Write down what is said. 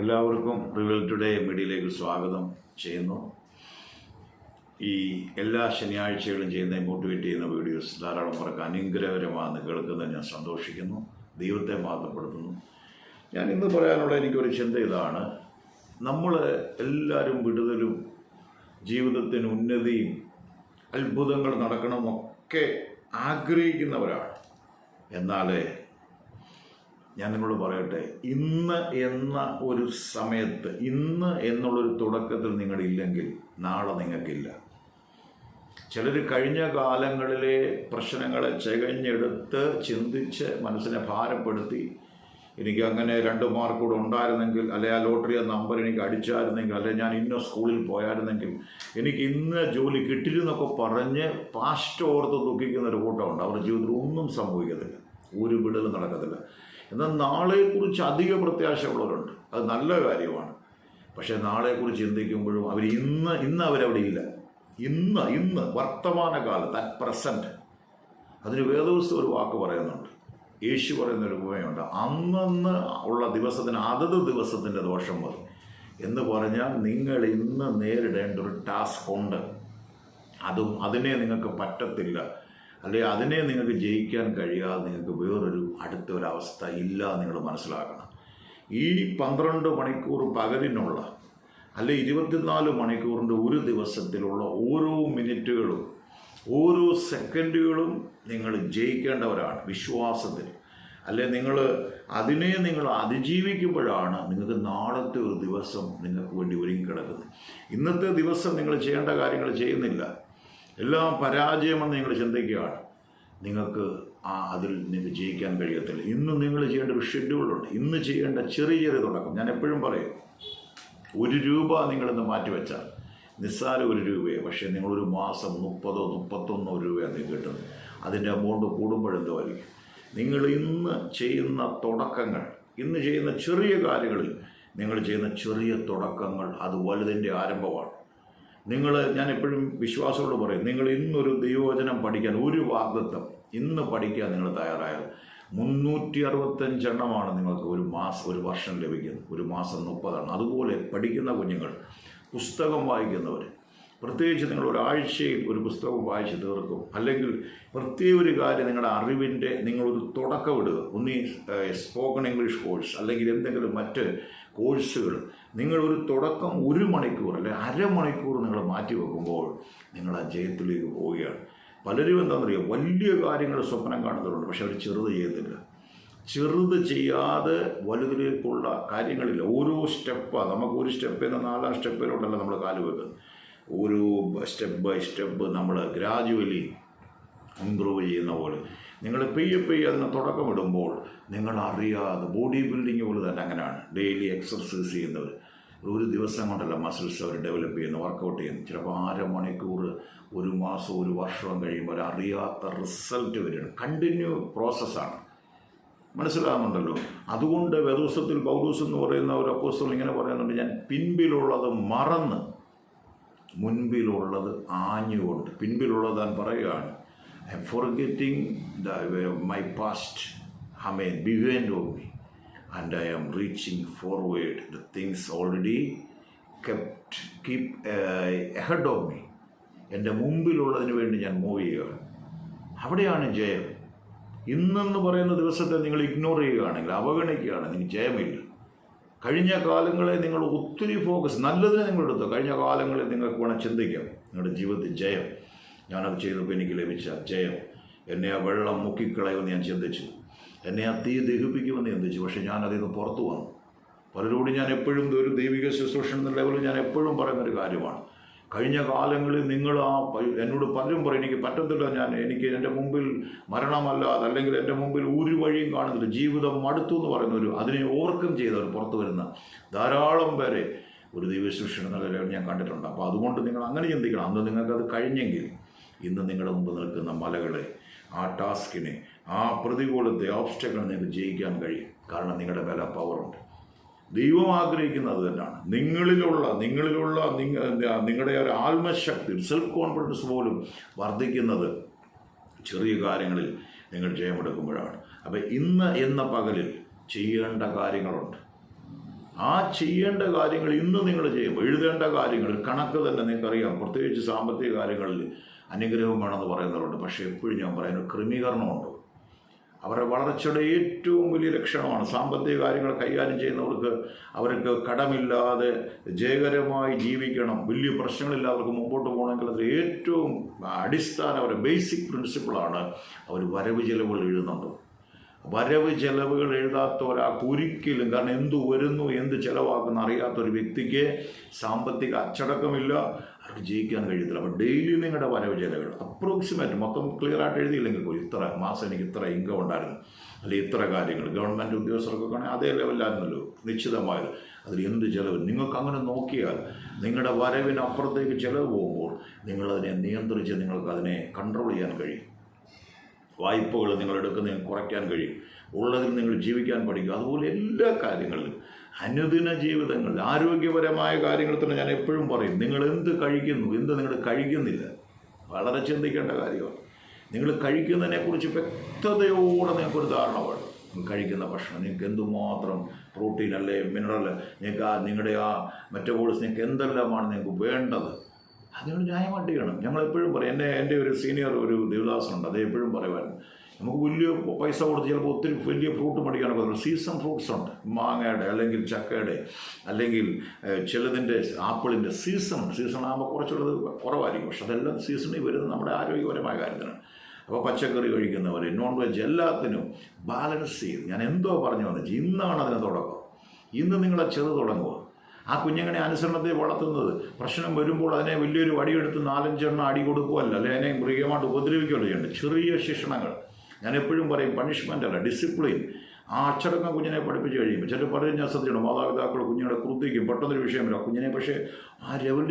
എല്ലാവർക്കും revel today മീഡിയയിലേക്ക് സ്വാഗതം ചെയ്യുന്നു. ഈ എല്ലാ ശനിയാഴ്ചകളും ചെയ്യുന്ന മോട്ടിവേറ്റ് ചെയ്യുന്ന വീഡിയോസ് ധാരാളം പേർക്ക് അനുഗ്രഹകരമാണെന്ന് കേൾക്കുന്നത് ഞാൻ സന്തോഷിക്കുന്നു. ദൈവത്തെ മാതപ്പെടുത്തുന്നു ഞാൻ ഇന്ന് പറയാനുള്ള എനിക്കൊരു ചിന്ത ഇതാണ്. നമ്മൾ എല്ലാവരും വിടുതലും ജീവിതത്തിന് ഉന്നതിയും അത്ഭുതങ്ങൾ നടക്കണമൊക്കെ ആഗ്രഹിക്കുന്നവരാണ്. എന്നാൽ ഞാൻ നിങ്ങളോട് പറയട്ടെ ഇന്ന് എന്ന ഒരു സമയത്ത് ഇന്ന് എന്നുള്ളൊരു തുടക്കത്തിൽ നിങ്ങളില്ലെങ്കിൽ നാളെ നിങ്ങൾക്കില്ല. ചിലർ കഴിഞ്ഞ കാലങ്ങളിലെ പ്രശ്നങ്ങളെ ചെകഞ്ഞെടുത്ത് ചിന്തിച്ച് മനസ്സിനെ ഭാരപ്പെടുത്തി എനിക്ക് അങ്ങനെ രണ്ട് മാർക്ക് കൂടെ ഉണ്ടായിരുന്നെങ്കിൽ അല്ലെ ആ ലോട്ടറി നമ്പർ എനിക്ക് അടിച്ചായിരുന്നെങ്കിൽ അല്ലെ ഞാൻ ഇന്ന സ്കൂളിൽ പോയായിരുന്നെങ്കിൽ എനിക്ക് ഇന്ന ജോലി കിട്ടിയിരുന്നൊക്കെ പറഞ്ഞ് പാസ്റ്റ് ഓർത്ത് ദുഃഖിക്കുന്ന ഒരു കൂട്ടമുണ്ട്. അവരുടെ ജീവിതത്തിൽ ഒന്നും സംഭവിക്കത്തില്ല. ഒരു വിടലും നടക്കത്തില്ല. എന്നാൽ നാളെക്കുറിച്ച് അധിക പ്രത്യാശ ഉള്ളവരുണ്ട് അത് നല്ല കാര്യമാണ്. പക്ഷേ നാളെക്കുറിച്ച് ചിന്തിക്കുമ്പോഴും അവർ ഇന്ന് ഇന്ന് അവരവിടെ ഇല്ല. ഇന്ന് ഇന്ന് വർത്തമാനകാലത്ത് അറ്റ് പ്രസന്റ് അതിന് വേദവസ്തു ഒരു വാക്ക് പറയുന്നുണ്ട്. യേശു പറയുന്ന ഒരു ഉപമയുണ്ട്. അന്നന്ന് ഉള്ള ദിവസത്തിന് അതത് ദിവസത്തിന്റെ ദോഷം മതി എന്ന് പറഞ്ഞാൽ നിങ്ങൾ ഇന്ന് നേരിടേണ്ട ഒരു ടാസ്ക് ഉണ്ട്. അതും അതിനെ നിങ്ങൾക്ക് പറ്റത്തില്ല. അല്ലെ അതിനെ നിങ്ങൾക്ക് ജയിക്കാൻ കഴിയാതെ നിങ്ങൾക്ക് വേറൊരു അടുത്ത ഒരവസ്ഥ ഇല്ല നിങ്ങൾ മനസ്സിലാക്കണം. ഈ പന്ത്രണ്ട് മണിക്കൂർ പകലിനുള്ള അല്ലെ ഇരുപത്തിനാല് മണിക്കൂറിന്റെ ഒരു ദിവസത്തിലുള്ള ഓരോ മിനിറ്റുകളും ഓരോ സെക്കൻഡുകളും നിങ്ങൾ ജയിക്കേണ്ടവരാണ് വിശ്വാസത്തിൽ. അല്ലെ നിങ്ങൾ അതിനെ നിങ്ങൾ അതിജീവിക്കുമ്പോഴാണ് നിങ്ങൾക്ക് നാളത്തെ ഒരു ദിവസം നിങ്ങൾക്ക് വേണ്ടി ഒരുങ്ങി കിടക്കുന്നത്. ഇന്നത്തെ ദിവസം നിങ്ങൾ ചെയ്യേണ്ട കാര്യങ്ങൾ ചെയ്യുന്നില്ല. എല്ലാം പരാജയമെന്ന് നിങ്ങൾ ചിന്തിക്കുകയാണ്. നിങ്ങൾക്ക് ആ അതിൽ നിങ്ങൾക്ക് ജയിക്കാൻ കഴിയത്തില്ല. ഇന്ന് നിങ്ങൾ ചെയ്യേണ്ട ഒരു ഷെഡ്യൂളുണ്ട് ഇന്ന് ചെയ്യേണ്ട ചെറിയ ചെറിയ തുടക്കം. ഞാൻ എപ്പോഴും പറയും ഒരു രൂപ നിങ്ങളിന്ന് മാറ്റിവെച്ചാൽ നിസ്സാര ഒരു രൂപയെ പക്ഷേ നിങ്ങളൊരു മാസം മുപ്പതോ മുപ്പത്തൊന്നോ രൂപയാണ് നിങ്ങൾക്ക് കിട്ടുന്നത്. അതിന്റെ എമൗണ്ട് കൂടുമ്പോഴെന്തോ ആയിരിക്കും. നിങ്ങൾ ഇന്ന് ചെയ്യുന്ന തുടക്കങ്ങൾ ഇന്ന് ചെയ്യുന്ന ചെറിയ കാര്യങ്ങളിൽ നിങ്ങൾ ചെയ്യുന്ന ചെറിയ തുടക്കങ്ങൾ അത് വലുതിന്റെ ആരംഭമാണ്. നിങ്ങൾ ഞാൻ എപ്പോഴും വിശ്വാസത്തോട് പറയും നിങ്ങൾ ഇന്നൊരു ദൈവവചനം പഠിക്കാൻ ഒരു വാഗ്ദത്വം ഇന്ന് പഠിക്കാൻ നിങ്ങൾ തയ്യാറായാൽ മുന്നൂറ്റി അറുപത്തഞ്ചെണ്ണമാണ് നിങ്ങൾക്ക് ഒരു മാസം ഒരു വർഷം ലഭിക്കുന്നത്. ഒരു മാസം മുപ്പതാണ് അതുപോലെ പഠിക്കുന്ന കുഞ്ഞുങ്ങൾ പുസ്തകം വായിക്കുന്നവർ. പ്രത്യേകിച്ച് നിങ്ങൾ ഒരാഴ്ചയിൽ ഒരു പുസ്തകം വായിച്ച് തീർക്കും. അല്ലെങ്കിൽ പ്രത്യേക ഒരു കാര്യം നിങ്ങളുടെ അറിവിന്റെ നിങ്ങളൊരു തുടക്കം ഇടുക. ഒന്നീ സ്പോക്കൺ ഇംഗ്ലീഷ് കോഴ്സ് അല്ലെങ്കിൽ എന്തെങ്കിലും മറ്റ് കോഴ്സുകൾ നിങ്ങളൊരു തുടക്കം ഒരു മണിക്കൂർ അല്ലെങ്കിൽ അരമണിക്കൂർ നിങ്ങൾ മാറ്റി വെക്കുമ്പോൾ നിങ്ങൾ ആ ജയത്തിലേക്ക് പോവുകയാണ്. പലരും എന്താണെന്നറിയോ? വലിയ കാര്യങ്ങൾ സ്വപ്നം കാണുന്നവരുണ്ട് പക്ഷെ അവർ ചെറുത് ചെയ്യത്തില്ല ചെറുത് ചെയ്യാതെ വലുതിലേക്കുള്ള കാര്യങ്ങളില്ല. ഓരോ സ്റ്റെപ്പാണ് നമുക്ക് ഒരു സ്റ്റെപ്പിൽ നിന്ന് നാലാം സ്റ്റെപ്പിലോട്ടല്ല നമ്മൾ കാൽ വെക്കുന്നത്. ഓരോ സ്റ്റെപ്പ് ബൈ സ്റ്റെപ്പ് നമ്മൾ ഗ്രാജുവലി ഇമ്പ്രൂവ് ചെയ്യുന്ന പോലെ. നിങ്ങൾ പെയ്യെ പെയ്യെ അതിന് തുടക്കമിടുമ്പോൾ നിങ്ങൾ അറിയാതെ ബോഡി ബിൽഡിങ് പോലെ തന്നെ അങ്ങനെയാണ്. ഡെയിലി എക്സർസൈസ് ചെയ്യുന്നവർ. ഒരു ദിവസം കൊണ്ടല്ല മസിൽസ് അവർ ഡെവലപ്പ് ചെയ്യുന്ന വർക്കൗട്ട് ചെയ്യുന്നു. ചിലപ്പോൾ അര മണിക്കൂർ ഒരു മാസം ഒരു വർഷം കഴിയുമ്പോൾ അറിയാത്ത റിസൾട്ട് വരികയാണ്. കണ്ടിന്യൂ പ്രോസസ്സാണ്. മനസ്സിലാകുന്നുണ്ടല്ലോ? അതുകൊണ്ട് വെദിവസത്തിൽ പൗലൂസ് എന്ന് പറയുന്ന ഒരു അപ്പോസ്തൽ ഇങ്ങനെ പറയുന്നുണ്ട് ഞാൻ പിൻപിലുള്ളത് മറന്ന് മുൻപിലുള്ളത് ആഞ്ഞുകൊണ്ട്. പിൻപിലുള്ളത് താൻ പറയുകയാണ് I am forgetting the my past remain behind of me and I am reaching forward the things already kept keep ahead of me എന്റെ മുമ്പിലുള്ളതിന് വേണ്ടി ഞാൻ മൂവ് ചെയ്യുകയാണ്. അവിടെയാണ് ജയം. ഇന്നെന്ന് പറയുന്ന ദിവസത്തെ നിങ്ങൾ ഇഗ്നോർ ചെയ്യുകയാണെങ്കിൽ അവഗണിക്കുകയാണെങ്കിൽ ജയമില്ല. കഴിഞ്ഞ കാലങ്ങളെ നിങ്ങൾ ഒത്തിരി ഫോക്കസ് നല്ലതിനെ നിങ്ങൾ കഴിഞ്ഞ കാലങ്ങളിൽ നിങ്ങൾക്ക് വേണം ചിന്തിക്കാം. നിങ്ങളുടെ ജീവിതത്തിൽ ജയം. ഞാനത് ചെയ്തപ്പോൾ എനിക്ക് ലഭിച്ച ജയം എന്നെ ആ വെള്ളം മുക്കിക്കളയുമെന്ന് ഞാൻ ചിന്തിച്ചു. എന്നെ ആ തീ ദഹിപ്പിക്കുമെന്ന് ചിന്തിച്ചു. പക്ഷേ ഞാൻ അതിൽ നിന്ന് പുറത്തു വന്നു. പലരോടും ഞാൻ എപ്പോഴും ഒരു ദൈവിക ശുശ്രൂഷ എന്ന ലെവലിൽ ഞാൻ എപ്പോഴും പറയുന്നൊരു കാര്യമാണ്. കഴിഞ്ഞ കാലങ്ങളിൽ നിങ്ങൾ ആ എന്നോട് പലരും പറയും എനിക്ക് പറ്റത്തില്ല ഞാൻ എനിക്ക് എന്റെ മുമ്പിൽ മരണമല്ലാതെ അല്ലെങ്കിൽ എന്റെ മുമ്പിൽ ഒരു വഴിയും കാണുന്നില്ല. ജീവിതം മടുത്തു എന്ന് പറയുന്ന ഒരു അതിനെ ഓവർകം ചെയ്തവർ പുറത്തു വരുന്ന ധാരാളം പേരെ ഒരു ദൈവശിക്ഷണ എന്ന ലെവലിൽ ഞാൻ കണ്ടിട്ടുണ്ട്. അപ്പോൾ അതുകൊണ്ട് നിങ്ങൾ അങ്ങനെ ചിന്തിക്കണം. അന്ന് നിങ്ങൾക്കത് കഴിഞ്ഞെങ്കിൽ ഇന്ന് നിങ്ങളുടെ മുമ്പ് നിൽക്കുന്ന മലകളെ ആ ടാസ്കിനെ ആ പ്രതികൂലത്തെ ഓബ്സ്റ്റക്കിൾ നിങ്ങൾക്ക് ജയിക്കാൻ കഴിയും. കാരണം നിങ്ങളുടെ വില പവറുണ്ട് ദൈവം ആഗ്രഹിക്കുന്നത് തന്നെയാണ് നിങ്ങളിലുള്ള നിങ്ങളിലുള്ള നിങ്ങ- നിങ്ങളുടെ ഒരു ആത്മശക്തി സെൽഫ് കോൺഫിഡൻസ് പോലും വർദ്ധിക്കുന്നത് ചെറിയ കാര്യങ്ങളിൽ നിങ്ങൾ ജയമെടുക്കുമ്പോഴാണ്. അപ്പം ഇന്ന് എന്ന പകലിൽ ചെയ്യേണ്ട കാര്യങ്ങളുണ്ട്. ആ ചെയ്യേണ്ട കാര്യങ്ങൾ ഇന്ന് നിങ്ങൾ ചെയ്യും എഴുതേണ്ട കാര്യങ്ങൾ കണക്ക് തന്നെ നിങ്ങൾക്കറിയാം. പ്രത്യേകിച്ച് സാമ്പത്തിക കാര്യങ്ങളിൽ അനുഗ്രഹം വേണമെന്ന് പറയുന്നവരുണ്ട്. പക്ഷേ എപ്പോഴും ഞാൻ പറയുന്നത് ക്രമീകരണമുണ്ട്. അവരുടെ വളർച്ചയുടെ ഏറ്റവും വലിയ ലക്ഷണമാണ് സാമ്പത്തിക കാര്യങ്ങൾ കൈകാര്യം ചെയ്യുന്നവർക്ക് അവർക്ക് കടമില്ലാതെ ജയകരമായി ജീവിക്കണം. വലിയ പ്രശ്നങ്ങളില്ല അവർക്ക് മുമ്പോട്ട് പോകണമെങ്കിൽ അതിൽ ഏറ്റവും അടിസ്ഥാന അവരുടെ ബേസിക് പ്രിൻസിപ്പിളാണ് അവർ വരവ് ചിലവുകൾ എഴുതുന്നുണ്ട് വരവ് ചെലവുകൾ എഴുതാത്ത ഒരാൾക്ക് ഒരിക്കലും കാരണം എന്ത് വരുന്നു എന്ത് ചെലവാക്കുന്ന അറിയാത്ത ഒരു വ്യക്തിക്ക് സാമ്പത്തിക അച്ചടക്കമില്ല അവർക്ക് ജയിക്കാൻ കഴിയത്തില്ല. അപ്പോൾ ഡെയിലി നിങ്ങളുടെ വരവ് ചെലവുകൾ അപ്രോക്സിമേറ്റ് മൊത്തം ക്ലിയർ ആയിട്ട് എഴുതിയില്ലെങ്കിൽ പോയി ഇത്ര മാസം എനിക്ക് ഇത്ര ഇൻകം ഉണ്ടായിരുന്നു. അല്ലെങ്കിൽ ഇത്ര കാര്യങ്ങൾ ഗവൺമെന്റ് ഉദ്യോഗസ്ഥർക്കൊക്കെ ആണെങ്കിൽ അതേ ലെവലിലായിരുന്നല്ലോ നിശ്ചിതമായത്. അതിൽ എന്ത് ചിലവ്? നിങ്ങൾക്ക് അങ്ങനെ നോക്കിയാൽ നിങ്ങളുടെ വരവിനപ്പുറത്തേക്ക് ചിലവ് പോകുമ്പോൾ നിങ്ങളതിനെ നിയന്ത്രിച്ച് നിങ്ങൾക്ക് അതിനെ കൺട്രോൾ ചെയ്യാൻ കഴിയും. വായ്പകൾ നിങ്ങൾ എടുക്കുന്നതിന് കുറയ്ക്കാൻ കഴിയും. ഉള്ളതിൽ നിങ്ങൾ ജീവിക്കാൻ പഠിക്കും. അതുപോലെ എല്ലാ കാര്യങ്ങളിലും. അനുദിന ജീവിതങ്ങൾ ആരോഗ്യപരമായ കാര്യങ്ങൾ തന്നെ ഞാൻ എപ്പോഴും പറയും. നിങ്ങൾ എന്ത് കഴിക്കുന്നു എന്ത് നിങ്ങൾ കഴിക്കുന്നില്ല വളരെ ചിന്തിക്കേണ്ട കാര്യമാണ്. നിങ്ങൾ കഴിക്കുന്നതിനെക്കുറിച്ച് വ്യക്തതയോടെ നിങ്ങൾക്കൊരു ധാരണ വേണം. കഴിക്കുന്ന ഭക്ഷണം നിങ്ങൾക്ക് എന്തുമാത്രം പ്രോട്ടീൻ അല്ലേ മിനറൽ നിങ്ങൾക്ക് ആ നിങ്ങളുടെ ആ മെറ്റബോളിസ് നിങ്ങൾക്ക് എന്തെല്ലാമാണ് നിങ്ങൾക്ക് വേണ്ടത്? അതിനോട് ന്യായമായിട്ട് ചെയ്യണം ഞങ്ങൾ എപ്പോഴും പറയും എന്റെ എന്റെ ഒരു സീനിയർ ഒരു ദേവദാസനുണ്ട് അത് എപ്പോഴും പറയുമായിരുന്നു നമുക്ക് വലിയ പൈസ കൊടുത്ത് ചിലപ്പോൾ ഒത്തിരി വലിയ ഫ്രൂട്ട് മടിക്കാൻ പറ്റില്ല സീസൺ ഫ്രൂട്ട്സ് ഉണ്ട്. മാങ്ങയുടെ അല്ലെങ്കിൽ ചക്കയുടെ അല്ലെങ്കിൽ ചിലതിന്റെ ആപ്പിളിന്റെ സീസൺ സീസൺ ആകുമ്പോൾ കുറച്ചുള്ളത് കുറവായിരിക്കും. പക്ഷെ അതെല്ലാം സീസണിൽ വരുന്നത് നമ്മുടെ ആരോഗ്യപരമായ കാര്യത്തിനാണ്. അപ്പോൾ പച്ചക്കറി കഴിക്കുന്നവർ നോൺ വെജ് എല്ലാത്തിനും ബാലൻസ് ചെയ്ത്. ഞാൻ എന്തോ പറഞ്ഞു വന്നു. ഇന്നാണ് അതിന് തുടക്കം. ഇന്ന് നിങ്ങളെ ചെറു തുടങ്ങുക. ആ കുഞ്ഞുങ്ങളെ അനുസരണത്തെ വളർത്തുന്നത്. പ്രശ്നം വരുമ്പോൾ അതിനെ വലിയൊരു വടിയെടുത്ത് നാലഞ്ചെണ്ണം അടി കൊടുക്കുകയല്ല. അല്ലെ അതിനെ മൃഗമായിട്ട് ഉപദ്രവിക്കുകയല്ല ചെയ്യേണ്ടത്. ചെറിയ ശിക്ഷണങ്ങൾ. ഞാൻ എപ്പോഴും പറയും പണിഷ്മെന്റ് അല്ല ഡിസിപ്ലിൻ ആ അച്ചടക്കം കുഞ്ഞിനെ പഠിപ്പിച്ച് കഴിയുമ്പോൾ. ചിലപ്പോൾ പറയും ഞാൻ ശ്രദ്ധിക്കണം മാതാപിതാക്കൾ കുഞ്ഞുങ്ങളെ കുറുത്തിക്കും പെട്ടെന്നൊരു വിഷയമില്ല കുഞ്ഞിനെ പക്ഷേ ആ ലെവലിൽ